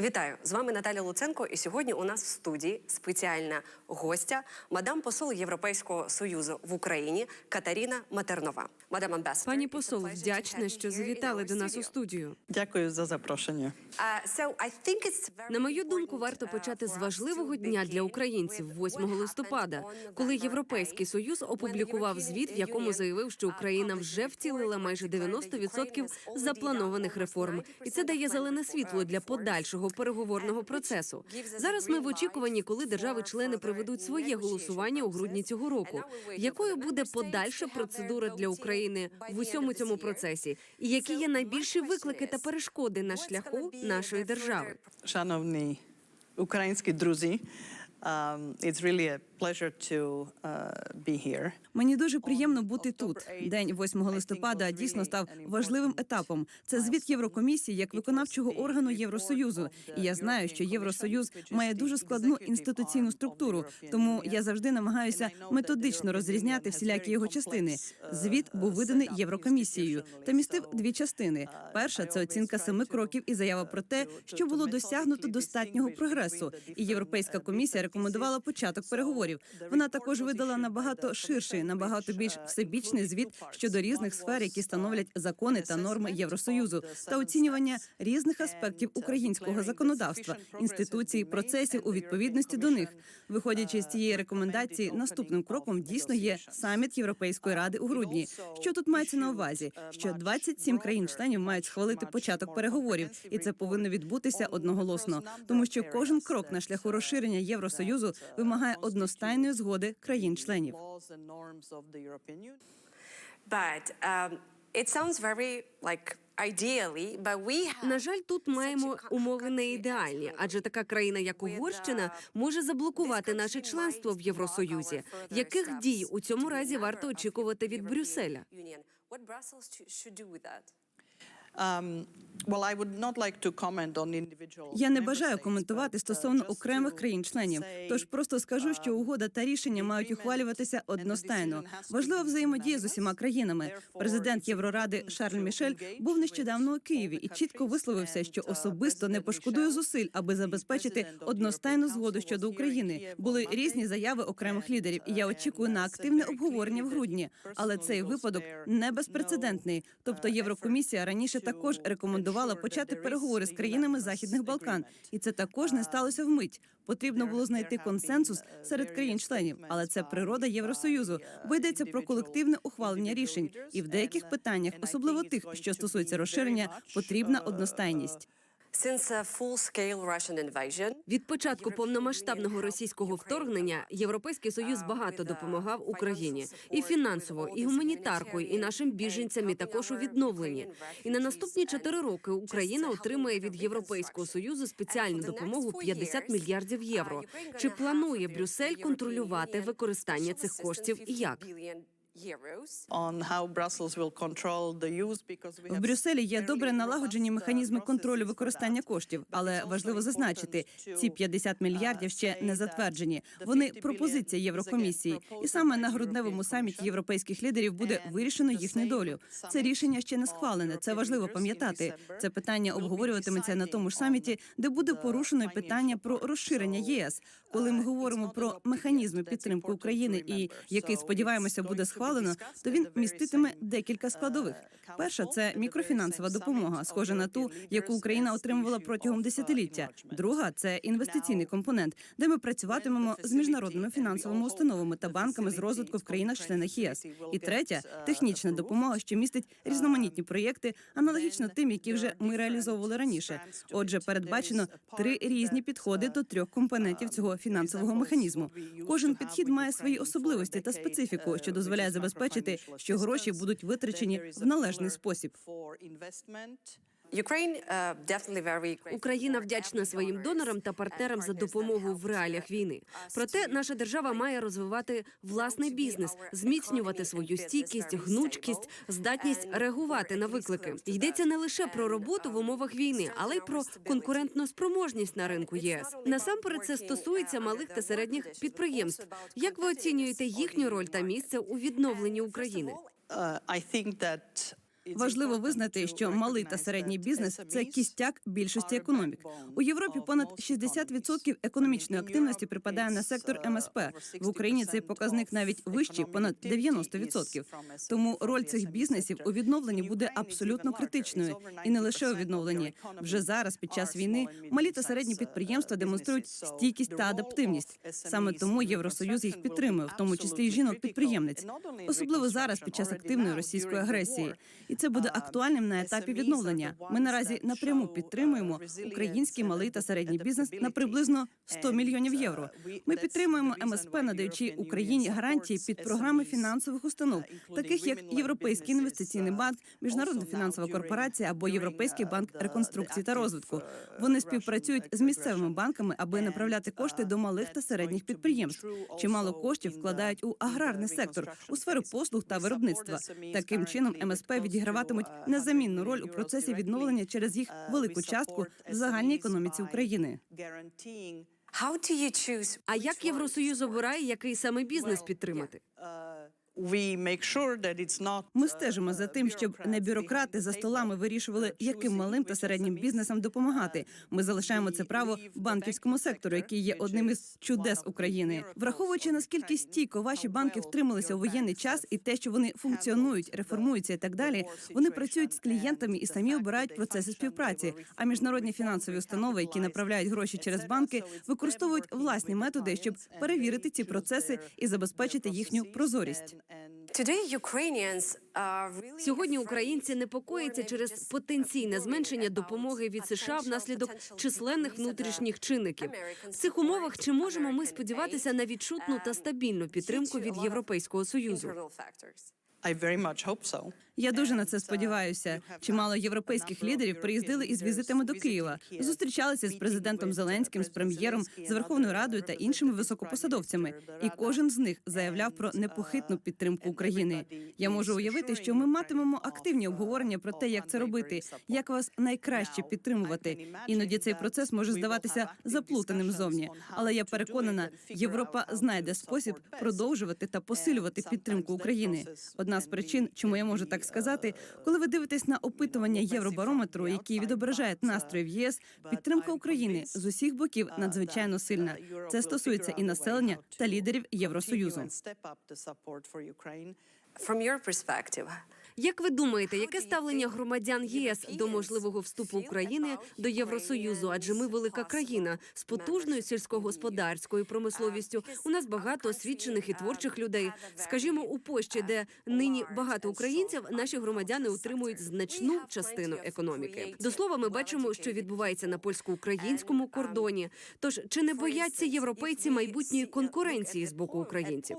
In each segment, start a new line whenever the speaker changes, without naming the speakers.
Вітаю з вами Наталя Луценко. І сьогодні у нас в студії спеціальна гостя, мадам посол Європейського союзу в Україні Катаріна Матернова. Мадам Амбасадор,
Пані посол, вдячна, що завітали до нас у студію.
Дякую за запрошення.
На мою думку, варто почати з важливого дня для українців 8 листопада, коли Європейський союз опублікував звіт, в якому заявив, що Україна вже втілила майже 90% запланованих реформ, і це дає зелене світло для подальшого переговорного процесу. Зараз ми в очікуванні, коли держави-члени проведуть своє голосування у грудні цього року. Якою буде подальша процедура для України в усьому цьому процесі, і які є найбільші виклики та перешкоди на шляху нашої держави?
Шановні українські друзі, um, it's really pleasure to uh, be here.
Мені дуже приємно бути тут. День 8 листопада дійсно став важливим етапом. Це звіт Єврокомісії як виконавчого органу Євросоюзу. І я знаю, що Євросоюз має дуже складну інституційну структуру. Тому я завжди намагаюся методично розрізняти всілякі його частини. Звіт був виданий Єврокомісією та містив дві частини. Перша це оцінка семи кроків і заява про те, що було досягнуто достатнього прогресу. І Європейська комісія рекомендувала початок переговорів. Вона також видала набагато ширший, набагато більш всебічний звіт щодо різних сфер, які становлять закони та норми Євросоюзу, та оцінювання різних аспектів українського законодавства, інституцій, процесів у відповідності до них. Виходячи з цієї рекомендації, наступним кроком дійсно є саміт Європейської ради у грудні. Що тут мається на увазі? Що 27 країн-членів мають схвалити початок переговорів, і це повинно відбутися одноголосно, тому що кожен крок на шляху розширення Євросоюзу вимагає одностайної згоди країн-членів.
Um,
На жаль, тут маємо умови не ідеальні, адже така країна, як Угорщина, може заблокувати наше членство в Євросоюзі. Яких дій у цьому разі варто очікувати від Брюсселя?
Я не бажаю коментувати
uh,
стосовно окремих країн-членів. Тож просто скажу, що угода та рішення мають ухвалюватися одностайно. Важлива взаємодія з усіма країнами. Президент Євроради Шарль Мішель був нещодавно у Києві і чітко висловився, що особисто не пошкодує зусиль, аби забезпечити одностайну згоду щодо України. Були різні заяви окремих лідерів, і я очікую на активне обговорення в грудні. Але цей випадок не безпрецедентний. Тобто Єврокомісія раніше також рекомендувала почати переговори з країнами Західних Балкан, і це також не сталося вмить. Потрібно було знайти консенсус серед країн-членів, але це природа Євросоюзу, бо йдеться про колективне ухвалення рішень. І в деяких питаннях, особливо тих, що стосуються розширення, потрібна одностайність.
Від початку повномасштабного російського вторгнення Європейський союз багато допомагав Україні і фінансово, і гуманітаркою, і нашим біженцям, і також у відновленні. І на наступні чотири роки Україна отримає від Європейського союзу спеціальну допомогу 50 мільярдів євро. Чи планує Брюссель контролювати використання цих коштів і як?
On how Brussels will control the use because we
В Брюсселі є добре налагоджені
uh,
механізми контролю використання коштів, але важливо зазначити, ці
to,
50 мільярдів ще
uh,
не затверджені. Вони пропозиція Єврокомісії, і саме на грудневому саміті європейських лідерів буде вирішено
the
їхню долю. Це рішення ще не схвалене. Це важливо пам'ятати. Це питання обговорюватиметься на тому ж саміті, де буде порушено питання про розширення ЄС. Коли ми
uh,
говоримо про механізми підтримки України, і який сподіваємося буде
going discussed
то він міститиме декілька складових. Перша це мікрофінансова допомога, схожа на ту, яку Україна отримувала протягом десятиліття. Друга це інвестиційний компонент, де ми працюватимемо з міжнародними фінансовими установами та банками з розвитку в країнах-членах ЄС. І третя технічна допомога, що містить різноманітні проєкти, аналогічно тим, які вже ми реалізовували раніше. Отже, передбачено три різні підходи до трьох компонентів цього фінансового механізму. Кожен підхід має свої особливості та специфіку, що дозволяє забезпечити, що гроші будуть витрачені в належний спосіб.
Ukraine uh, definitely very grateful
Україна вдячна своїм донорам та партнерам за допомогу в реаліях війни. Проте наша держава має розвивати власний бізнес, зміцнювати свою стійкість, гнучкість, здатність реагувати на виклики. Йдеться не лише про роботу в умовах війни, але й про конкурентну спроможність на ринку ЄС. Насамперед, це стосується малих та середніх підприємств. Як ви оцінюєте їхню роль та місце у відновленні України?
Uh, I think that
Важливо визнати, що малий та середній бізнес це кістяк більшості економік. У Європі понад 60% економічної активності припадає на сектор МСП. В Україні цей показник навіть вищий, понад 90%. Тому роль цих бізнесів у відновленні буде абсолютно критичною, і не лише у відновленні. Вже зараз, під час війни, малі та середні підприємства демонструють стійкість та адаптивність. Саме тому Євросоюз їх підтримує, в тому числі й жінок-підприємниць, особливо зараз під час активної російської агресії. Це буде актуальним на етапі відновлення. Ми наразі напряму підтримуємо український малий та середній бізнес на приблизно 100 мільйонів євро. Ми підтримуємо МСП, надаючи Україні гарантії під програми фінансових установ, таких як Європейський інвестиційний банк, Міжнародна фінансова корпорація або Європейський банк реконструкції та розвитку. Вони співпрацюють з місцевими банками, аби направляти кошти до малих та середніх підприємств. Чимало коштів вкладають у аграрний сектор, у сферу послуг та виробництва. Таким чином МСП відіграватимуть незамінну роль у процесі відновлення через їх велику частку в загальній економіці України.
А як Євросоюз обирає, який саме бізнес підтримати?
Ми стежимо за тим, щоб не бюрократи за столами вирішували, яким малим та середнім бізнесам допомагати. Ми залишаємо це право банківському сектору, який є одним із чудес України, враховуючи наскільки стійко ваші банки втрималися у воєнний час, і те, що вони функціонують, реформуються і так далі. Вони працюють з клієнтами і самі обирають процеси співпраці. А міжнародні фінансові установи, які направляють гроші через банки, використовують власні методи, щоб перевірити ці процеси і забезпечити їхню прозорість.
Сьогодні українці непокоїться через потенційне зменшення допомоги від США внаслідок численних внутрішніх чинників. В цих умовах чи можемо ми сподіватися на відчутну та стабільну підтримку від Європейського союзу?
I very much hope so.
Я дуже на це сподіваюся. Чимало європейських лідерів приїздили із візитами до Києва, зустрічалися з президентом Зеленським, з прем'єром, з Верховною Радою та іншими високопосадовцями. І кожен з них заявляв про непохитну підтримку України. Я можу уявити, що ми матимемо активні обговорення про те, як це робити, як вас найкраще підтримувати. Іноді цей процес може здаватися заплутаним зовні, але я переконана, Європа знайде спосіб продовжувати та посилювати підтримку України. Одна з причин, чому я можу так сказати, коли ви дивитесь на опитування Євробарометру, які відображають настрої в ЄС, підтримка України з усіх боків надзвичайно сильна. Це стосується і населення та лідерів Євросоюзу.
Як ви думаєте, яке ставлення громадян ЄС до можливого вступу України до Євросоюзу? Адже ми велика країна з потужною сільськогосподарською промисловістю. У нас багато освічених і творчих людей. Скажімо, у Польщі, де нині багато українців, наші громадяни утримують значну частину економіки. До слова, ми бачимо, що відбувається на польсько-українському кордоні. Тож чи не бояться європейці майбутньої конкуренції з боку українців?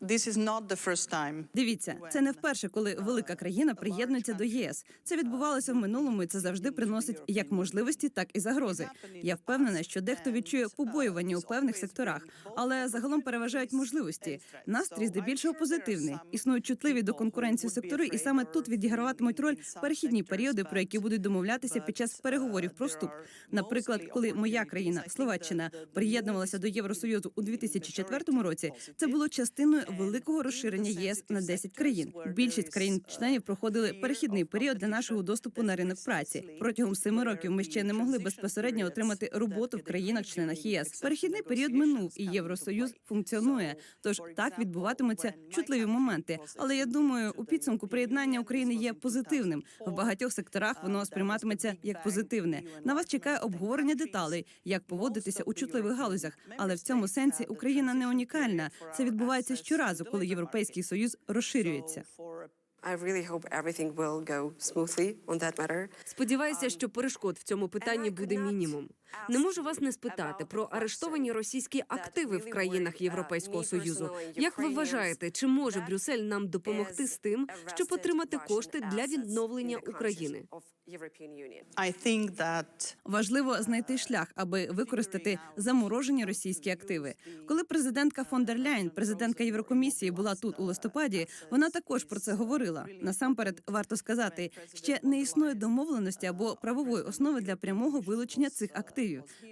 This is not the first time.
Дивіться, це не вперше, коли велика країна приєднується до ЄС. Це відбувалося в минулому, і це завжди приносить як можливості, так і загрози. Я впевнена, що дехто відчує побоювання у певних секторах, але загалом переважають можливості. Настрій здебільшого позитивний. Існують чутливі до конкуренції сектори, і саме тут відіграватимуть роль перехідні періоди, про які будуть домовлятися під час переговорів про вступ. Наприклад, коли моя країна Словаччина приєднувалася до Євросоюзу у 2004 році, це було частиною великого розширення ЄС на 10 країн. Більшість країн-членів проходили перехідний період для нашого доступу на ринок праці. Протягом семи років ми ще не могли безпосередньо отримати роботу в країнах-членах ЄС. Перехідний період минув, і Євросоюз функціонує. Тож так відбуватимуться чутливі моменти. Але я думаю, у підсумку приєднання України є позитивним. В багатьох секторах воно сприйматиметься як позитивне. На вас чекає обговорення деталей, як поводитися у чутливих галузях. Але в цьому сенсі Україна не унікальна. Це відбувається щоразу, коли європейський союз розширюється.
Сподіваюся, що перешкод в цьому питанні буде мінімум. Не можу вас не спитати про арештовані російські активи в країнах Європейського союзу. Як ви вважаєте, чи може Брюссель нам допомогти з тим, щоб отримати кошти для відновлення України?
Важливо знайти шлях, аби використати заморожені російські активи. Коли президентка фон дер Ляйн, президентка Єврокомісії, була тут у листопаді, вона також про це говорила. говорила. Насамперед, варто сказати, ще не існує домовленості або правової основи для прямого вилучення цих активів.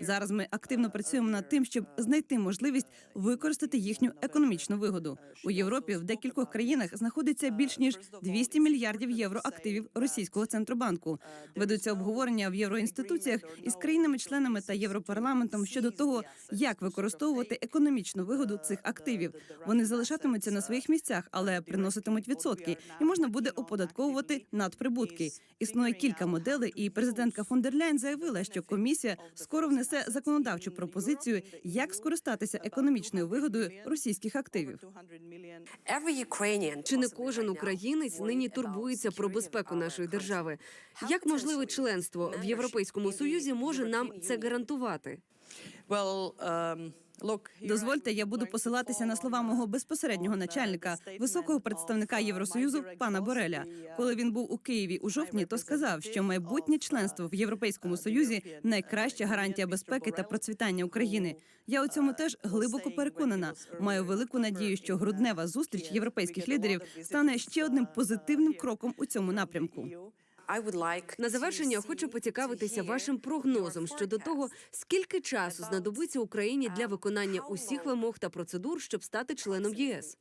Зараз ми активно працюємо над тим, щоб знайти можливість використати їхню економічну вигоду. У Європі в декількох країнах знаходиться більш ніж 200 мільярдів євро активів російського центробанку. Ведуться обговорення в євроінституціях із країнами-членами та європарламентом щодо того, як використовувати економічну вигоду цих активів. Вони залишатимуться на своїх місцях, але приноситимуть відсотки, і можна буде оподатковувати надприбутки. Існує кілька моделей, і президентка фон дер Ляйн заявила, що комісія скоро внесе законодавчу пропозицію, як скористатися економічною вигодою російських активів.
Чи не кожен українець нині турбується про безпеку нашої держави? Як можливе членство в Європейському Союзі може нам це гарантувати?
Um,
Дозвольте, я буду посилатися на слова мого безпосереднього начальника, високого представника Євросоюзу пана Бореля. Коли він був у Києві у жовтні, то сказав, що майбутнє членство в Європейському Союзі найкраща гарантія безпеки та процвітання України. Я у цьому теж глибоко переконана. Маю велику надію, що груднева зустріч європейських лідерів стане ще одним позитивним кроком у цьому напрямку.
На завершення хочу поцікавитися вашим прогнозом щодо того, скільки часу знадобиться Україні для виконання усіх вимог та процедур, щоб стати членом ЄС.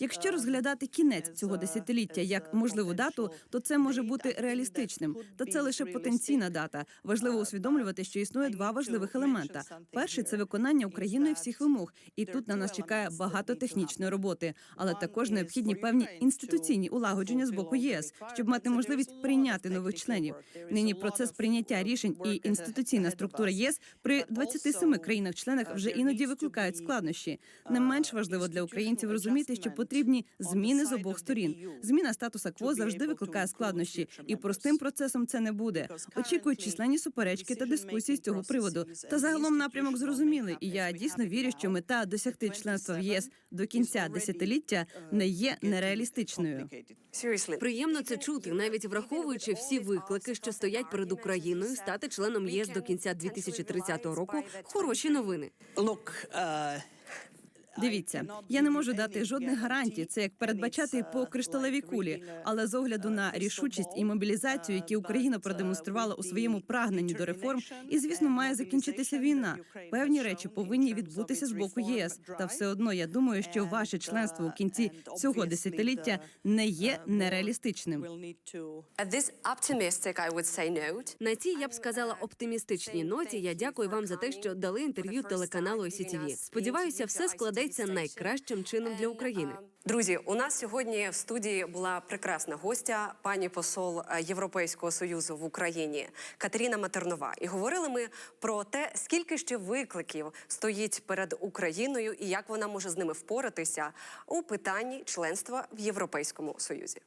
Якщо розглядати кінець цього десятиліття як можливу дату, то це може бути реалістичним. Та це лише потенційна дата. Важливо усвідомлювати, що існує два важливих елемента. Перший це виконання Україною всіх вимог, і тут на нас чекає багато технічної роботи, але також необхідні певні інституційні улагодження з боку ЄС, щоб мати можливість прийняти нових членів. Нині процес прийняття рішень і інституційна структура єС при 27 країнах-членах вже іноді викликають складнощі. Не менш важливо для українців розуміти, що потрібні зміни з обох сторін. Зміна статуса кво завжди викликає складнощі, і простим процесом це не буде. Очікують численні суперечки та дискусії з цього приводу. Та загалом напрямок зрозумілий, і я дійсно вірю, що мета досягти членства в ЄС до кінця десятиліття не є нереалістичною.
Seriously
Приємно це чути, навіть враховуючи всі виклики, що стоять перед Україною, стати членом єС до кінця 2030 року. Хороші новини.
Дивіться, я не можу дати жодних гарантій. Це як передбачати по кришталевій кулі. Але з огляду на рішучість і мобілізацію, які Україна продемонструвала у своєму прагненні до реформ, і звісно, має закінчитися війна. Певні речі повинні відбутися з боку ЄС. Та все одно я думаю, що ваше членство у кінці цього десятиліття не є нереалістичним.
На цій я б сказала оптимістичній ноті. Я дякую вам за те, що дали інтерв'ю телеканалу СІТВ. Сподіваюся, все складеться найкращим чином для України.
Друзі, у нас сьогодні в студії була прекрасна гостя, пані посол е, Європейського союзу в Україні Катерина Матернова. І говорили ми про те, скільки ще викликів стоїть перед Україною і як вона може з ними впоратися у питанні членства в Європейському Союзі.